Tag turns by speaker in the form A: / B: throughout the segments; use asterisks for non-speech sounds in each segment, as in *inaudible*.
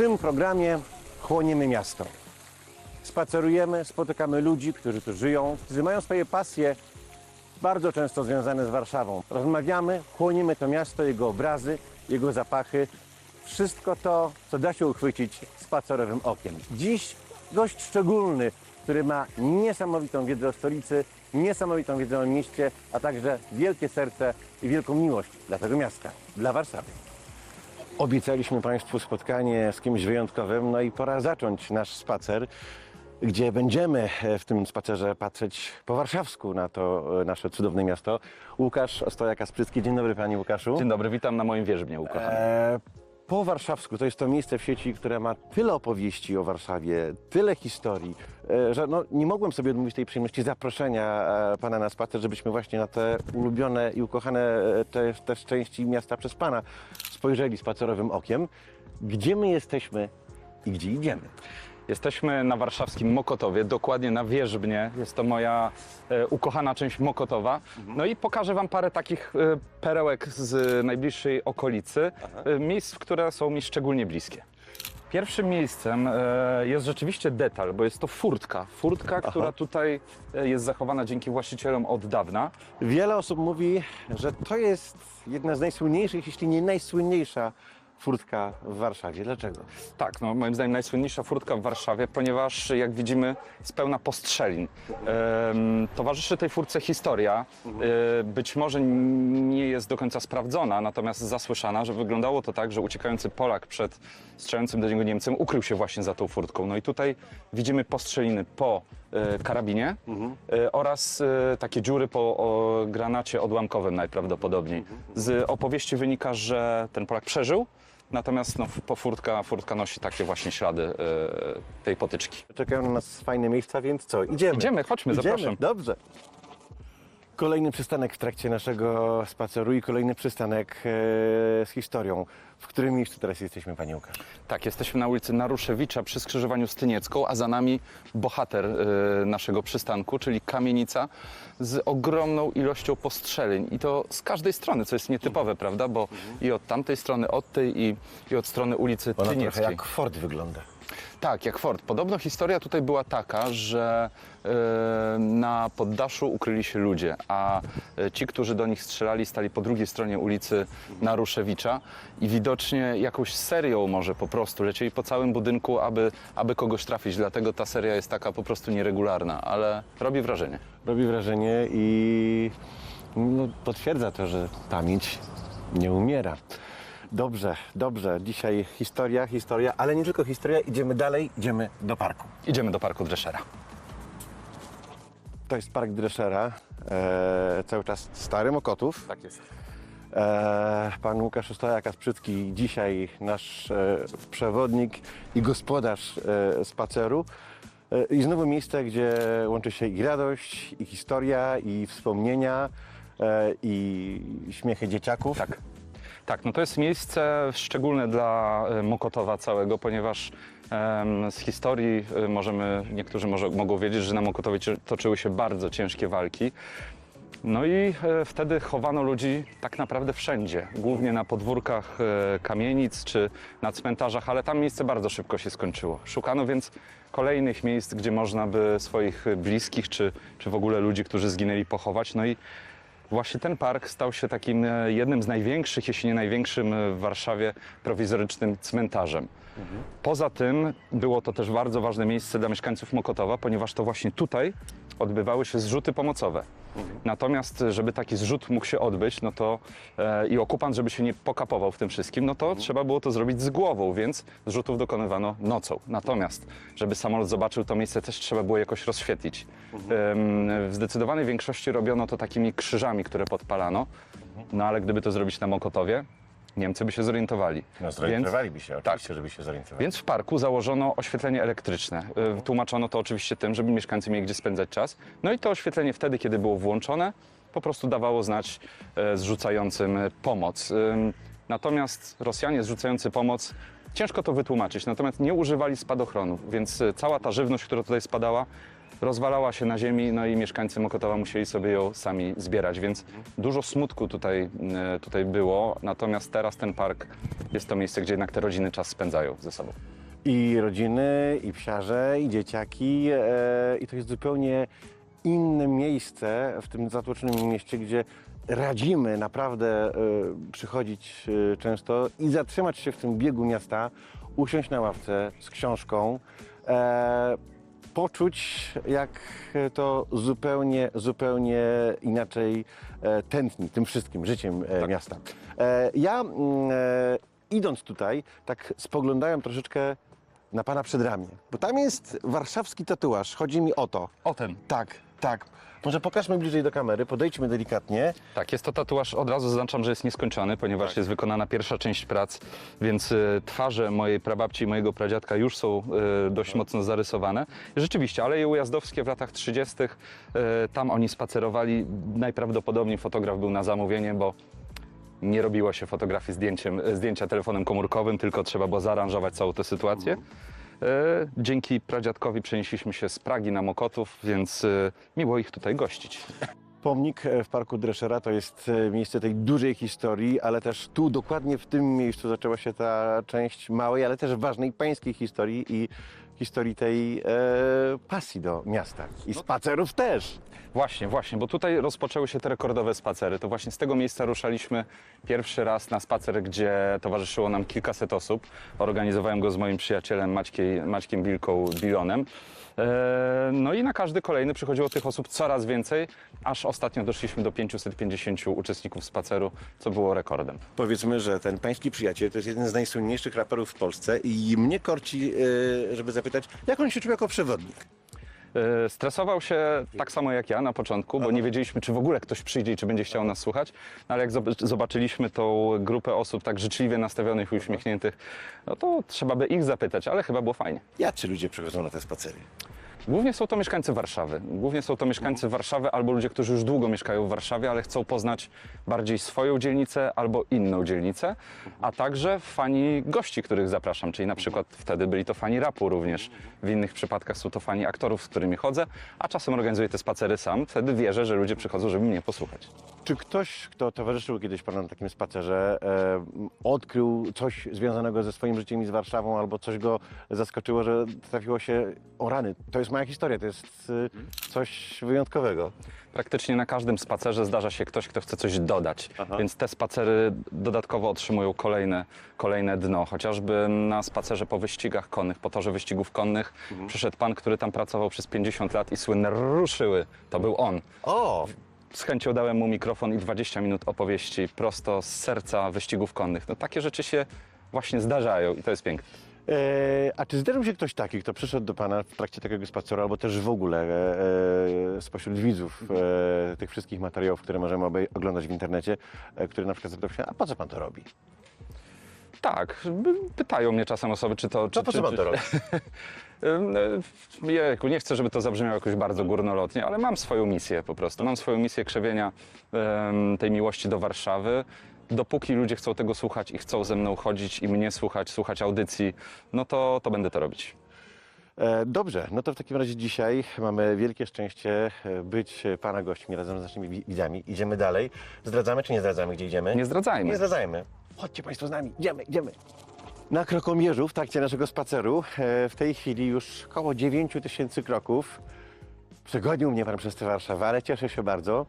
A: tym programie chłoniemy miasto. Spacerujemy, spotykamy ludzi, którzy tu żyją, którzy mają swoje pasje, bardzo często związane z Warszawą. Rozmawiamy, chłonimy to miasto, jego obrazy, jego zapachy, wszystko to, co da się uchwycić spacerowym okiem. Dziś gość szczególny, który ma niesamowitą wiedzę o stolicy, niesamowitą wiedzę o mieście, a także wielkie serce i wielką miłość dla tego miasta, dla Warszawy. Obiecaliśmy Państwu spotkanie z kimś wyjątkowym, no i pora zacząć nasz spacer, gdzie będziemy e, w tym spacerze patrzeć po warszawsku na to e, nasze cudowne miasto. Łukasz Ostojak-Kasprycki. Dzień dobry Panie Łukaszu.
B: Dzień dobry, witam na moim wierzbnie ukochany.
A: E, po warszawsku to jest to miejsce w sieci, które ma tyle opowieści o Warszawie, tyle historii, e, że no, nie mogłem sobie odmówić tej przyjemności zaproszenia e, Pana na spacer, żebyśmy właśnie na te ulubione i ukochane e, te, też części miasta przez Pana spojrzeli spacerowym okiem. Gdzie my jesteśmy i gdzie idziemy?
B: Jesteśmy na warszawskim Mokotowie, dokładnie na Wierzbnie. Jest to moja e, ukochana część Mokotowa. No i pokażę Wam parę takich e, perełek z najbliższej okolicy, e, miejsc, które są mi szczególnie bliskie. Pierwszym miejscem e, jest rzeczywiście detal, bo jest to furtka. Furtka, która tutaj e, jest zachowana dzięki właścicielom od dawna.
A: Wiele osób mówi, że to jest jedna z najsłynniejszych, jeśli nie najsłynniejsza furtka w Warszawie. Dlaczego?
B: Tak, no moim zdaniem najsłynniejsza furtka w Warszawie, ponieważ jak widzimy jest pełna postrzelin. Em, towarzyszy tej furtce historia, e, być może nie jest do końca sprawdzona, natomiast zasłyszana, że wyglądało to tak, że uciekający Polak przed strzelającym do niego Niemcem ukrył się właśnie za tą furtką. No i tutaj widzimy postrzeliny po e, karabinie e, oraz e, takie dziury po o, granacie odłamkowym najprawdopodobniej. Z opowieści wynika, że ten Polak przeżył, Natomiast no, po furtka, furtka nosi takie właśnie ślady e, tej potyczki.
A: Czekają na nas fajne miejsca, więc co? Idziemy.
B: Idziemy, chodźmy,
A: Idziemy.
B: zapraszam.
A: Dobrze. Kolejny przystanek w trakcie naszego spaceru i kolejny przystanek e, z historią. W którym miejscu teraz jesteśmy, Panie Łukasz?
B: Tak, jesteśmy na ulicy Naruszewicza przy skrzyżowaniu z Tyniecką, a za nami bohater e, naszego przystanku, czyli kamienica z ogromną ilością postrzeleń. I to z każdej strony, co jest nietypowe, prawda? Bo i od tamtej strony, od tej i, i od strony ulicy
A: Ona
B: Tynieckiej.
A: trochę jak Ford wygląda.
B: Tak, jak Ford. Podobno historia tutaj była taka, że e, na poddaszu ukryli się ludzie, a e, ci, którzy do nich strzelali, stali po drugiej stronie ulicy Naruszewicza i widocznie jakąś serią może po prostu lecieli po całym budynku, aby, aby kogoś trafić. Dlatego ta seria jest taka po prostu nieregularna, ale robi wrażenie.
A: Robi wrażenie i no, potwierdza to, że pamięć nie umiera. Dobrze, dobrze. Dzisiaj historia, historia, ale nie tylko historia. Idziemy dalej, idziemy do parku.
B: Idziemy do Parku Dreszera.
A: To jest park Dreszera, e, cały czas Stary Mokotów.
B: Tak jest.
A: E, pan Łukasz Ostojak-Kasprzycki, dzisiaj nasz e, przewodnik i gospodarz e, spaceru. E, I znowu miejsce, gdzie łączy się i radość, i historia, i wspomnienia, e, i śmiechy dzieciaków.
B: Tak. Tak, no to jest miejsce szczególne dla e, Mokotowa całego, ponieważ z historii e, możemy, niektórzy może, mogą wiedzieć, że na Mokotowie toczyły się bardzo ciężkie walki. No i e, wtedy chowano ludzi tak naprawdę wszędzie, głównie na podwórkach kamienic czy na cmentarzach, ale tam miejsce bardzo szybko się skończyło. Szukano więc kolejnych miejsc, gdzie można by swoich bliskich czy, czy w ogóle ludzi, którzy zginęli, pochować. No i Właśnie ten park stał się takim e, jednym z największych, jeśli nie największym e, w Warszawie prowizorycznym cmentarzem. Poza tym było to też bardzo ważne miejsce dla mieszkańców Mokotowa, ponieważ to właśnie tutaj odbywały się zrzuty pomocowe. Natomiast, żeby taki zrzut mógł się odbyć, no to e, i okupant, żeby się nie pokapował w tym wszystkim, no to trzeba było to zrobić z głową, więc zrzutów dokonywano nocą. Natomiast, żeby samolot zobaczył to miejsce, też trzeba było jakoś rozświetlić. Em, w zdecydowanej większości robiono to takimi krzyżami, które podpalano. No ale gdyby to zrobić na Mokotowie, Niemcy by się zorientowali.
A: No,
B: zorientowaliby
A: się,
B: oczywiście,
A: żeby się zorientowali.
B: Więc w parku założono oświetlenie elektryczne. Y, Tłumaczono to oczywiście tym, żeby mieszkańcy mieli gdzie spędzać czas. No i to oświetlenie wtedy, kiedy było włączone, po prostu dawało znać e, zrzucającym e, pomoc. Ym, Natomiast Rosjanie zrzucający pomoc, ciężko to wytłumaczyć, natomiast nie używali spadochronów, więc e, cała ta żywność, która tutaj spadała, rozwalała się na ziemi, no i mieszkańcy Mokotowa musieli sobie ją sami zbierać, więc dużo smutku tutaj, e, tutaj było, natomiast teraz ten park jest to miejsce, gdzie jednak te rodziny czas spędzają ze sobą.
A: I rodziny, i psiarze, i dzieciaki. E, I to jest zupełnie inne miejsce w tym zatłoczonym mieście, gdzie radzimy naprawdę e, przychodzić e, często i zatrzymać się w tym biegu miasta, usiąść na ławce z książką, e, poczuć jak to zupełnie, zupełnie inaczej e, tętni tym wszystkim życiem e, miasta. E, ja mm, e, idąc tutaj, tak spoglądałem troszeczkę na pana przedramię, bo tam jest warszawski tatuaż. Chodzi mi o to.
B: O ten.
A: Tak, tak. Może pokażmy bliżej do kamery, podejdźmy delikatnie.
B: Tak, jest to tatuaż, od razu zaznaczam, że jest nieskończony, ponieważ
A: Tak.
B: jest wykonana pierwsza część prac, więc y, twarze mojej prababci i mojego pradziadka już są y, dość mocno zarysowane. Rzeczywiście, Aleje Ujazdowskie w latach 30., y, tam oni spacerowali, najprawdopodobniej fotograf był na zamówienie, bo nie robiło się fotografii zdjęciem, zdjęcia telefonem komórkowym, tylko trzeba było zaaranżować całą tę sytuację. E, Dzięki pradziadkowi przenieśliśmy się z Pragi na Mokotów, więc e, miło ich tutaj gościć.
A: Pomnik e, w Parku Dreszera to jest miejsce tej dużej historii, ale też tu, dokładnie w tym miejscu zaczęła się ta część małej, ale też ważnej pańskiej historii i historii tej e, pasji do miasta. I spacerów też.
B: Właśnie, właśnie, bo tutaj rozpoczęły się te rekordowe spacery. To właśnie z tego miejsca ruszaliśmy pierwszy raz na spacer, gdzie towarzyszyło nam kilkaset osób. Organizowałem go z moim przyjacielem Maćkiej, Maćkiem Bilką Bilonem. E, No i na każdy kolejny przychodziło tych osób coraz więcej, aż ostatnio doszliśmy do 550 uczestników spaceru, co było rekordem.
A: Powiedzmy, że ten pański przyjaciel to jest jeden z najsłynniejszych raperów w Polsce i mnie korci, e, żeby zapytać, jak on się czuł jako przewodnik?
B: E, Stresował się tak samo jak ja na początku, bo nie wiedzieliśmy, czy w ogóle ktoś przyjdzie i czy będzie chciał nas słuchać. No, ale jak zob- zobaczyliśmy tą grupę osób tak życzliwie nastawionych i uśmiechniętych, no to trzeba by ich zapytać, ale chyba było fajnie.
A: Jacy ludzie przychodzą na te spacery?
B: Głównie są to mieszkańcy Warszawy. Głównie są to mieszkańcy Warszawy albo ludzie, którzy już długo mieszkają w Warszawie, ale chcą poznać bardziej swoją dzielnicę albo inną dzielnicę, a także fani gości, których zapraszam, czyli na przykład wtedy byli to fani rapu również. W innych przypadkach są to fani aktorów, z którymi chodzę, a czasem organizuję te spacery sam. Wtedy wierzę, że ludzie przychodzą, żeby mnie posłuchać.
A: Czy ktoś, kto towarzyszył kiedyś panu na takim spacerze, e, odkrył coś związanego ze swoim życiem i z Warszawą, albo coś go zaskoczyło, że trafiło się o rany? To jest moja historia, to jest e, coś wyjątkowego.
B: Praktycznie na każdym spacerze zdarza się ktoś, kto chce coś dodać,
A: Aha.
B: więc te spacery dodatkowo otrzymują kolejne, kolejne dno. Chociażby na spacerze po wyścigach konnych, po torze wyścigów konnych, przyszedł pan, który tam pracował przez 50 lat i słynne ruszyły. To był on.
A: O!
B: Z chęcią dałem mu mikrofon i 20 minut opowieści prosto z serca wyścigów konnych. No, takie rzeczy się właśnie zdarzają i to jest piękne.
A: E, a czy zdarzył się ktoś taki, kto przyszedł do pana w trakcie takiego spaceru, albo też w ogóle e, e, spośród widzów e, tych wszystkich materiałów, które możemy oglądać w internecie, e, który na przykład zapytał się, a po co pan to robi?
B: Tak, pytają mnie czasem osoby, czy to... Czy,
A: No po co pan to robi? *laughs*
B: E, Jejku, nie chcę, żeby to zabrzmiało jakoś bardzo górnolotnie, ale mam swoją misję po prostu. Mam swoją misję krzewienia em, tej miłości do Warszawy. Dopóki ludzie chcą tego słuchać i chcą ze mną chodzić i mnie słuchać, słuchać audycji, no to, to będę to robić.
A: E, Dobrze, no to w takim razie dzisiaj mamy wielkie szczęście e, być e, Pana gośćmi razem z naszymi wi- widzami. Idziemy dalej. Zdradzamy czy nie zdradzamy, gdzie idziemy?
B: Nie zdradzajmy.
A: Nie zdradzajmy. Chodźcie Państwo z nami, idziemy, idziemy. Na Krokomierzu w trakcie naszego spaceru w tej chwili już około 9 tysięcy kroków. Przegonił mnie Pan przez tę Warszawę, ale cieszę się bardzo.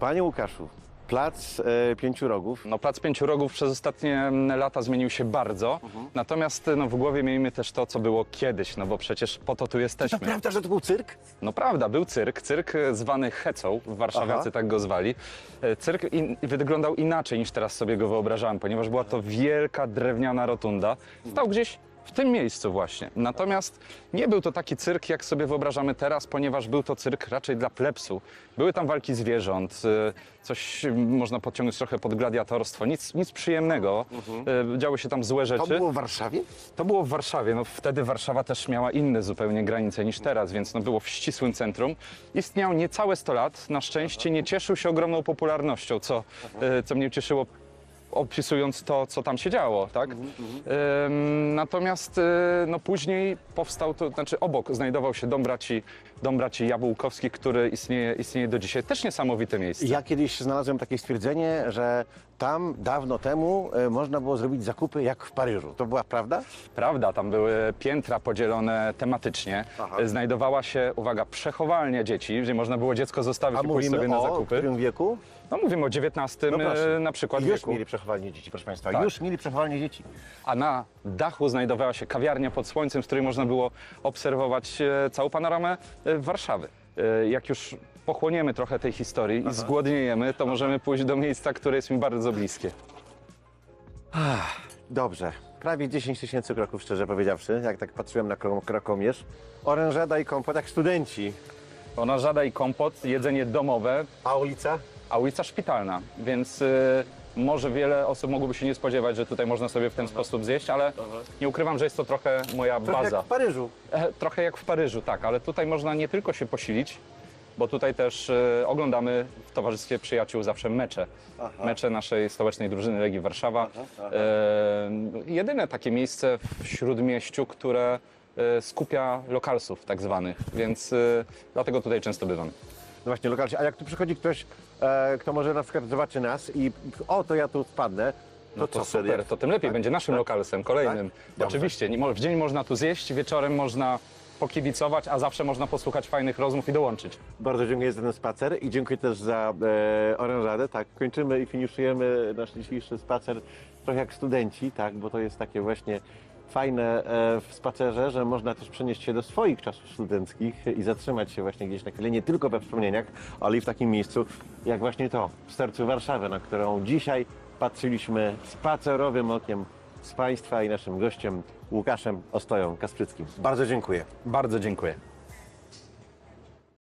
A: Panie Łukaszu, plac e, Pięciu Rogów.
B: No, Plac Pięciu Rogów przez ostatnie mm, lata zmienił się bardzo, natomiast no, w głowie miejmy też to, co było kiedyś, no bo przecież po to tu
A: To
B: jesteśmy.
A: prawda, że to był cyrk?
B: No prawda, był cyrk, cyrk e, zwany Hecą, warszawiacy
A: Aha.
B: tak go zwali. E, Cyrk in, wyglądał inaczej niż teraz sobie go wyobrażałem, ponieważ była to wielka drewniana rotunda. Stał gdzieś w tym miejscu właśnie. Natomiast nie był to taki cyrk, jak sobie wyobrażamy teraz, ponieważ był to cyrk raczej dla plebsu. Były tam walki zwierząt, e, coś m, można podciągnąć trochę pod gladiatorstwo, nic, nic przyjemnego. E, Działy się tam złe
A: To
B: rzeczy.
A: było w Warszawie?
B: To było w Warszawie. No, wtedy Warszawa też miała inne zupełnie granice niż teraz, więc no, było w ścisłym centrum. Istniał niecałe 100 lat. Na szczęście nie cieszył się ogromną popularnością, co, co mnie cieszyło opisując to, co tam się działo, tak? Em, natomiast e, no, później powstał to, znaczy obok znajdował się dom braci Dom Braci Jabłkowskich, który istnieje, istnieje do dzisiaj. Też niesamowite miejsce.
A: Ja kiedyś znalazłem takie stwierdzenie, że tam dawno temu e, można było zrobić zakupy jak w Paryżu. To była prawda?
B: Prawda, tam były piętra podzielone tematycznie.
A: Aha.
B: Znajdowała się, uwaga, przechowalnia dzieci, gdzie można było dziecko zostawić
A: A
B: i pójść
A: mówimy
B: sobie na
A: o
B: zakupy.
A: którym wieku?
B: No mówimy o XIX
A: No proszę.
B: e, na przykład
A: Już
B: wieku.
A: mieli przechowalnie dzieci, proszę Państwa.
B: Tak.
A: Już mieli przechowalnie dzieci.
B: A na dachu znajdowała się kawiarnia pod słońcem, z której można było obserwować e, całą panoramę e, Warszawy. E, Jak już pochłoniemy trochę tej historii i zgłodniejemy, to możemy pójść do miejsca, które jest mi bardzo bliskie.
A: Dobrze. Prawie 10 tysięcy kroków, szczerze powiedziawszy, jak tak patrzyłem na Kro- Krokomierz. Orężada i kompot jak studenci.
B: Ona żada i kompot, jedzenie domowe,
A: A ulica?
B: a ulica szpitalna, więc e, może wiele osób mogłoby się nie spodziewać, że tutaj można sobie w ten sposób zjeść, ale nie ukrywam, że jest to trochę moja
A: Trochę
B: baza.
A: jak w Paryżu.
B: E, Trochę jak w Paryżu, tak, ale tutaj można nie tylko się posilić, bo tutaj też e, oglądamy w towarzystwie przyjaciół zawsze mecze.
A: Aha.
B: Mecze naszej stołecznej drużyny Legii Warszawa.
A: aha.
B: E, jedyne takie miejsce w Śródmieściu, które e, skupia lokalsów tak zwanych, więc e, dlatego tutaj często bywam.
A: No właśnie, lokalnie. A jak tu przychodzi ktoś, e, kto może na przykład zobaczy nas i o, to ja tu spadnę, to,
B: No to super, to tym lepiej,
A: Tak?
B: będzie naszym
A: Tak?
B: lokalsem, kolejnym.
A: Dobrze.
B: Oczywiście, w dzień można tu zjeść, wieczorem można pokibicować, a zawsze można posłuchać fajnych rozmów i dołączyć.
A: Bardzo dziękuję za ten spacer i dziękuję też za e, orężadę. Tak, kończymy i finiszujemy nasz dzisiejszy spacer trochę jak studenci, tak, bo to jest takie właśnie fajne e, w spacerze, że można też przenieść się do swoich czasów studenckich i zatrzymać się właśnie gdzieś na chwilę, nie tylko we wspomnieniach, ale i w takim miejscu jak właśnie to, w sercu Warszawy, na którą dzisiaj patrzyliśmy spacerowym okiem z Państwa i naszym gościem Łukaszem Ostoją Kasprzyckim. Bardzo dziękuję.
B: Bardzo dziękuję.